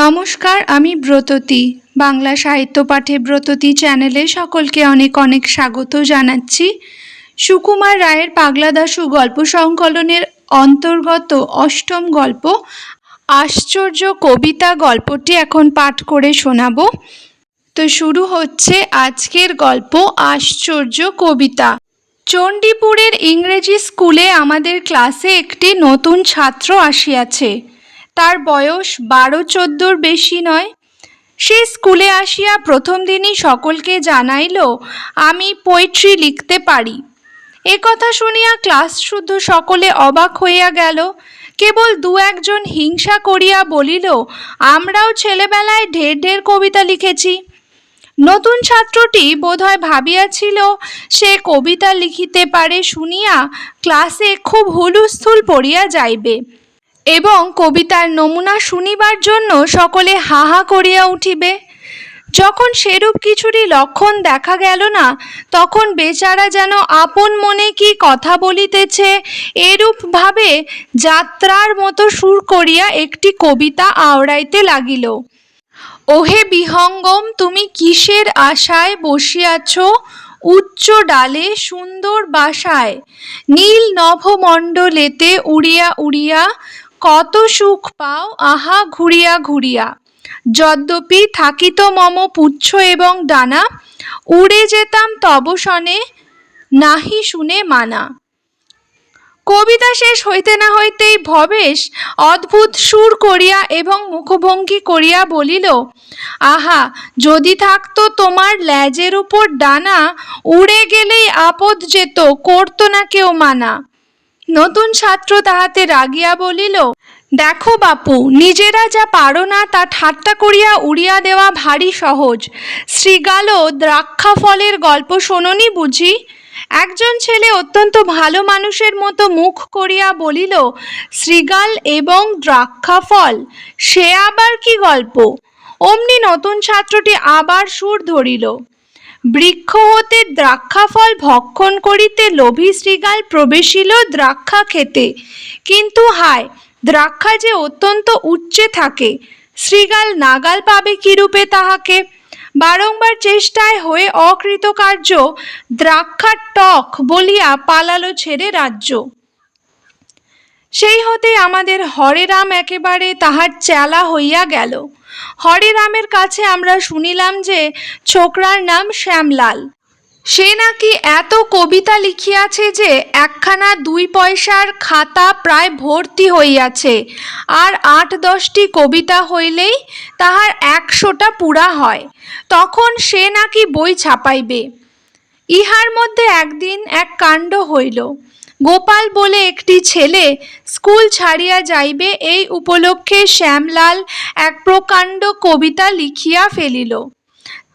নমস্কার, আমি ব্রততী। বাংলা সাহিত্য পাঠে ব্রততী চ্যানেলে সকলকে অনেক অনেক স্বাগত জানাচ্ছি। সুকুমার রায়ের পাগলা দাশু গল্প সংকলনের অন্তর্গত অষ্টম গল্প, আশ্চর্য কবিতা গল্পটি এখন পাঠ করে শোনাবো। তো শুরু হচ্ছে আজকের গল্প, আশ্চর্য কবিতা। চণ্ডীপুরের ইংরেজি স্কুলে আমাদের ক্লাসে একটি নতুন ছাত্র আসিয়াছে। তার বয়স বারো চোদ্দোর বেশি নয়। সে স্কুলে আসিয়া প্রথম দিনই সকলকে জানাইল, আমি পোয়েট্রি লিখতে পারি। এ কথা শুনিয়া ক্লাস শুদ্ধ সকলে অবাক হইয়া গেল। কেবল দু একজন হিংসা করিয়া বলিল, আমরাও ছেলেবেলায় ঢের ঢের কবিতা লিখেছি। নতুন ছাত্রটি বোধহয় ভাবিয়াছিল, সে কবিতা লিখিতে পারে শুনিয়া ক্লাসে খুব হুলুস্থুল পড়িয়া যাইবে। এবং কবিতার নমুনা শুনিবার জন্য সকলে হা হা করিয়া উঠিবে। যখন সেরূপ কিছুরই লক্ষণ দেখা গেল না, তখন বেচারা যেন আপন মনে কি কথা বলিতেছে, এরূপ ভাবে যাত্রার মতো সুর করিয়া একটি কবিতা আওড়াইতে লাগিল। ওহে বিহঙ্গম, তুমি কিসের আশায় বসিয়াছ? উচ্চ ডালে সুন্দর বাসায়, নীল নভমণ্ডলেতে উড়িয়া উড়িয়া কত সুখ পাও, আহা ঘুরিয়া ঘুরিয়া। যদ্যপি থাকিত মম পুচ্ছ এবং ডানা, উড়ে যেতাম তব সনে নাহি শুনে মানা। কবিতা শেষ হইতে না হইতেই ভবেশ অদ্ভুত সুর করিয়া এবং মুখভঙ্গি করিয়া বলিল, আহা, যদি থাকতো তোমার ল্যাজের উপর ডানা, উড়ে গেলেই আপদ যেত, করতো না কেউ মানা। নতুন ছাত্র তাহাতে রাগিয়া বলিল, দেখো বাপু, নিজেরা যা পারো না তা ঠাট্টা করিয়া উড়িয়া দেওয়া ভারী সহজ। শ্রীগাল দ্রাক্ষা ফলের গল্প শোনোনি বুঝি? একজন ছেলে অত্যন্ত ভালো মানুষের মতো মুখ করিয়া বলিল, শ্রীগাল এবং দ্রাক্ষা ফল সে আবার কি গল্প? অমনি নতুন ছাত্রটি আবার সুর ধরিল বৃক্ষ হতে দ্রাক্ষা ফল ভক্ষণ করিতে লোভী শ্রীগাল প্রবেশিল দ্রাক্ষা খেতে কিন্তু হায়, দ্রাক্ষা যে অত্যন্ত উচ্চে থাকে শ্রীগাল নাগাল পাবে কিরূপে তাহাকে? বারংবার চেষ্টায় হয়ে অকৃতকার্য দ্রাক্ষার টক বলিয়া পালালো ছেড়ে রাজ্য। সেই হতে আমাদের হরে রাম একেবারে তাহার চেলা হইয়া গেল। হরে রামের কাছে আমরা শুনিলাম যে ছোকরার নাম শ্যামলাল। সে নাকি এত কবিতা লিখিয়াছে যে একখানা দুই পয়সার খাতা প্রায় ভর্তি হইয়াছে, আর আট দশটি কবিতা হইলেই তাহার একশোটা পুরা হয়। তখন সে নাকি বই ছাপাইবে। ইহার মধ্যে একদিন এক কাণ্ড হইল। গোপাল বলে একটি ছেলে স্কুল ছাড়িয়া যাইবে, এই উপলক্ষে শ্যামলাল এক প্রকাণ্ড কবিতা লিখিয়া ফেলিল।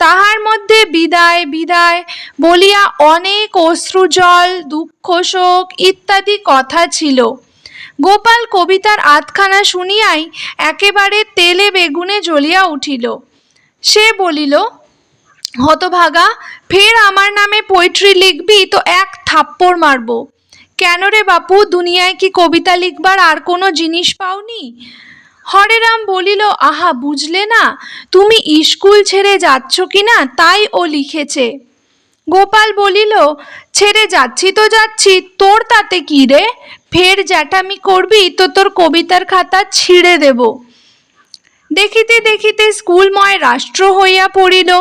তাহার মধ্যে বিদায় বিদায় বলিয়া অনেক অশ্রুজল দুঃখ শোক ইত্যাদি কথা ছিল। গোপাল কবিতার আধখানা শুনিয়াই একেবারে তেলে বেগুনে জ্বলিয়া উঠিল। সে বলিল, হতভাগা, ফের আমার নামে পোয়েট্রি লিখবি, তো এক থাপ্পড় মারবো। কেন রে বাপু? দুনিয়ায় কি কবিতা লিখবার আর কোনো জিনিস পাওনি? হরেরাম বলিল, আহা, বুঝলে না, তুমি স্কুল ছেড়ে যাচ্ছ কি না? তাই ও লিখেছে। গোপাল বলিল, ছেড়ে যাচ্ছি তো যাচ্ছি, তোর তাতে কি রে? ফের জ্যাঠামি করবি তো তোর কবিতার খাতা ছিঁড়ে দেব। দেখিতে দেখিতে স্কুলময় রাষ্ট্র হইয়া পড়িল।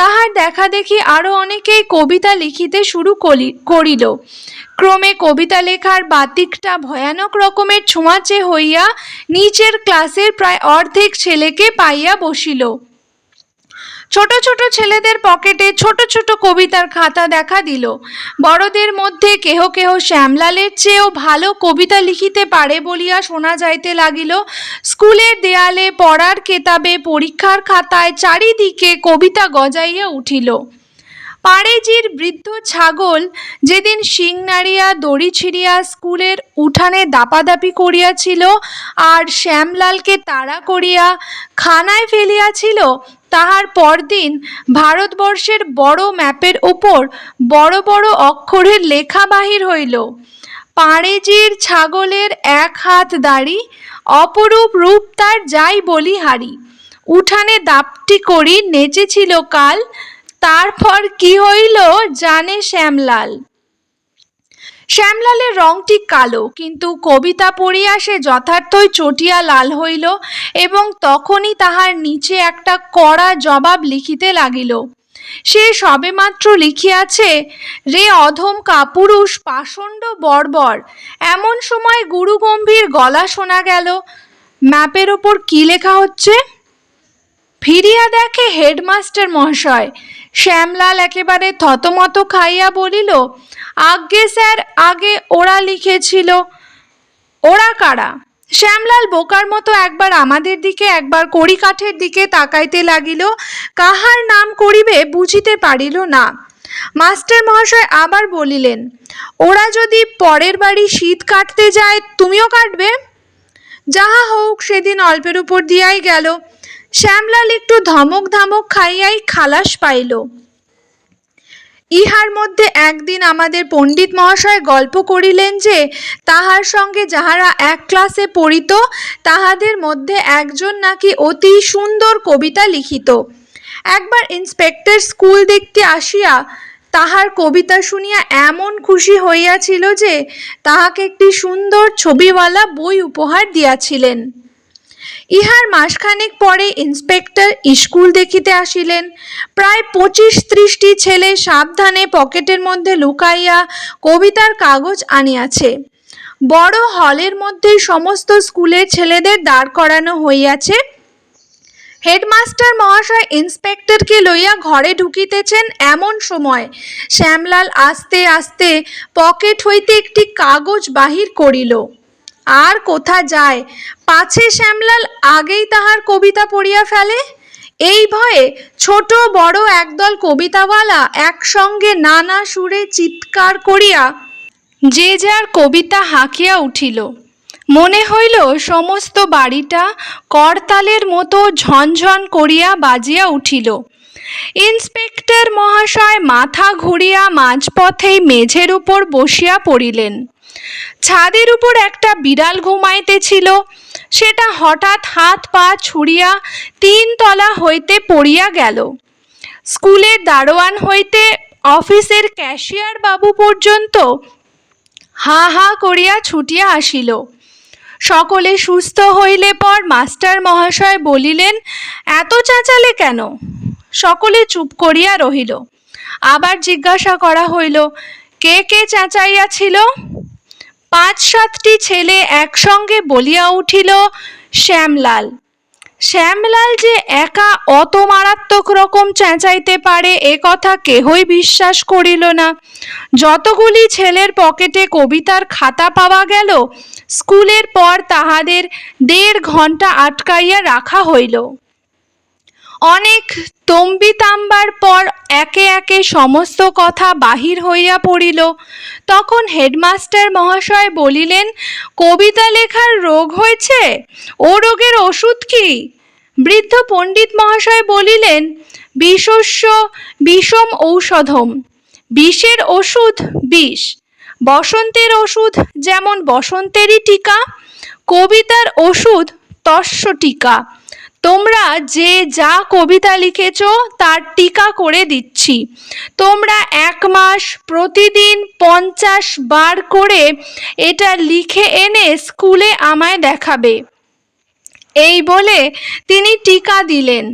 তাহার দেখা দেখি আরও অনেকেই কবিতা লিখিতে শুরু করিল। ক্রমে কবিতা লেখার বাতিকটা ভয়ানক রকমের ছোঁয়াচে হইয়া নিচের ক্লাসের প্রায় অর্ধেক ছেলেকে পাইয়া বসিল। ছোট ছোট ছেলেদের পকেটে ছোট ছোট কবিতার খাতা দেখা দিল। বড়দের মধ্যে কেহ কেহ শ্যামলালের চেয়েও ভালো কবিতা লিখিতে পারে বলিয়া শোনা যাইতে লাগিল। স্কুলের দেয়ালে পড়ার কেতাবে পরীক্ষার খাতায় চারিদিকে কবিতা গজাইয়া উঠিল। পাড়েজির বৃদ্ধ ছাগল যেদিন শিং নাড়িয়া দড়ি ছিঁড়িয়া স্কুলের উঠানে দাপাদাপি করিয়াছিল আর শ্যামলালকে তাড়া করিয়া খানায় ফেলিয়াছিল, তাহার পরদিন ভারতবর্ষের বড় ম্যাপের উপর বড় বড় অক্ষরের লেখা বাহির হইল। পাড়েজির ছাগলের এক হাত দাড়ি অপরূপ রূপ তার যাই বলি হারি। উঠানে দাপটি করি নেচেছিল কাল তারপর কি হইল জানে শ্যামলাল। শ্যামলালের রংটি কালো, কিন্তু কবিতা পড়িয়া সে যথার্থই চটিয়া লাল হইল এবং তখনই তাহার নিচে একটা কড়া জবাব লিখিতে লাগিল। সে সবেমাত্র লিখিয়াছে, রে অধম কাপুরুষ, পাষণ্ড বর্বর, এমন সময় গুরু গম্ভীর গলা শোনা গেল, ম্যাপের ওপর কি লেখা হচ্ছে? ফিরিয়া দেখে হেডমাস্টার মহাশয়, শ্যামলাল একেবারে থতমত খাইয়া বলিল, আজ্ঞে স্যার, আগে ওরা লিখেছিল। ওরা কারা? শ্যামলাল বোকার মতো একবার আমাদের দিকে, একবার কড়িকাঠের দিকে তাকাইতে লাগিল। কাহার নাম করিবে বুঝিতে পারিল না। মাস্টার মহাশয় আবার বলিলেন, ওরা যদি পরের বাড়ি শীত কাটতে যায়, তুমিও কাটবে যাহা হোক, সেদিন অল্পের উপর দিয়াই গেল। শ্যামলাল একটু ধমক ধামক খাইয়াই খালাস পাইল। ইহার মধ্যে একদিন আমাদের পণ্ডিত মহাশয় গল্প করিলেন যে, তাহার সঙ্গে যাহারা এক ক্লাসে পড়িত, তাহাদের মধ্যে একজন নাকি অতি সুন্দর কবিতা লিখিত। একবার ইন্সপেক্টর স্কুল দেখতে আসিয়া তাহার কবিতা শুনিয়া এমন খুশি হইয়াছিল যে, তাহাকে একটি সুন্দর ছবিওয়ালা বই উপহার দিয়াছিলেন। ইহার মাসখানেক পরে ইন্সপেক্টর স্কুল দেখিতে আসিলেন। প্রায় পঁচিশ ত্রিশটি ছেলে সাবধানে পকেটের মধ্যে লুকাইয়া কবিতার কাগজ আনিয়াছে। বড় হলের মধ্যেই সমস্ত স্কুলের ছেলেদের দাঁড় করানো হইয়াছে। হেডমাস্টার মহাশয় ইন্সপেক্টরকে লইয়া ঘরে ঢুকিতেছেন এমন সময়। শ্যামলাল আস্তে আস্তে পকেট হইতে একটি কাগজ বাহির করিল। আর কোথা যায়? পাছে শ্যামলাল আগেই তাহার কবিতা পড়িয়া ফেলে? এই ভয়ে ছোট বড় একদল কবিতাওয়ালা একসঙ্গে নানা সুরে চিৎকার করিয়া যে যার কবিতা হাঁকিয়া উঠিল। মনে হইল সমস্ত বাড়িটা করতালের মতো ঝনঝন করিয়া বাজিয়া উঠিল। ইন্সপেক্টর মহাশয় মাথা ঘুরিয়া মাঝপথেই মেঝের উপর বসিয়া পড়িলেন। ছাদের উপর একটা বিড়াল ঘুমাইতেছিল সেটা হঠাৎ হাত পা ছুড়িয়া তিন তলা হইতে পড়িয়া গেল। স্কুলের দারোয়ান হইতে অফিসের ক্যাশিয়ার বাবু পর্যন্ত হা হা করিয়া ছুটিয়া আসিল। সকলে সুস্থ হইলে পর মাস্টার মহাশয় বলিলেন, এত চেঁচালে কেন? সকলে চুপ করিয়া রহিল। আবার জিজ্ঞাসা করা হইল, কে কে চেঁচাইয়াছিল? পাঁচ সাতটি ছেলে একসঙ্গে বলিয়া উঠিল, শ্যামলাল শ্যামলাল যে একা অত মারাত্মক রকম চেঁচাইতে পারে, এ কথা কেহই বিশ্বাস করিল না। যতগুলি ছেলের পকেটে কবিতার খাতা পাওয়া গেল, স্কুলের পর তাহাদের দেড় ঘণ্টা আটকাইয়া রাখা হইল। অনেক তম্বিতাম্বার পর একে একে সমস্ত কথা বাহির হইয়া পড়িল। তখন হেডমাস্টার মহাশয় বলিলেন, কবিতা লেখার রোগ হয়েছে? ও রোগের ওষুধ কি? বৃদ্ধ পণ্ডিত মহাশয় বলিলেন, বিষস্য বিষম ঔষধম। বিষের ওষুধ বিষ। বসন্তের ওষুধ যেমন বসন্তেরই টিকা, কবিতার ওষুধ তস্য টিকা। তোমরা যে যা কবিতা লিখেছ, তার টিকা করে দিচ্ছি। তোমরা এক মাস প্রতিদিন পঞ্চাশ বার করে এটা লিখে এনে স্কুলে আমায় দেখাবে। এই বলে তিনি টিকা দিলেন।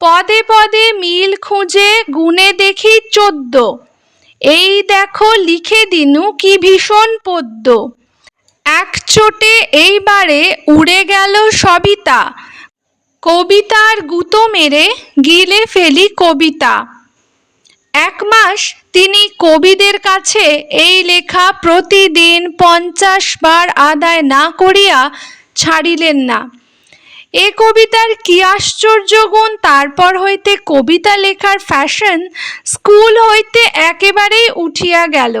পদে পদে মিল খুঁজে গুনে দেখি চোদ্দ। এই দেখো লিখে দিনু কি ভীষণ পদ্য। এক চোটে এইবারে উড়ে গেল সবিতা। কবিতার গুঁতো মেরে গিলে ফেলি কবিতা। এক মাস তিনি কবিদের কাছে এই লেখা প্রতিদিন পঞ্চাশ বার আদায় না করিয়া ছাড়িলেন না। এ কবিতার কি আশ্চর্য গুণ? তারপর হইতে কবিতা লেখার ফ্যাশন স্কুল হইতে একেবারেই উঠিয়া গেল।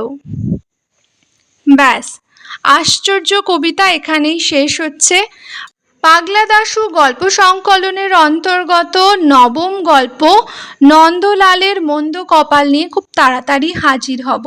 ব্যাস, আশ্চর্য কবিতা এখানেই শেষ হচ্ছে। পাগলা দাশু গল্প সংকলনের অন্তর্গত নবম গল্প নন্দলালের মন্দ কপাল নিয়ে খুব তাড়াতাড়ি হাজির হব।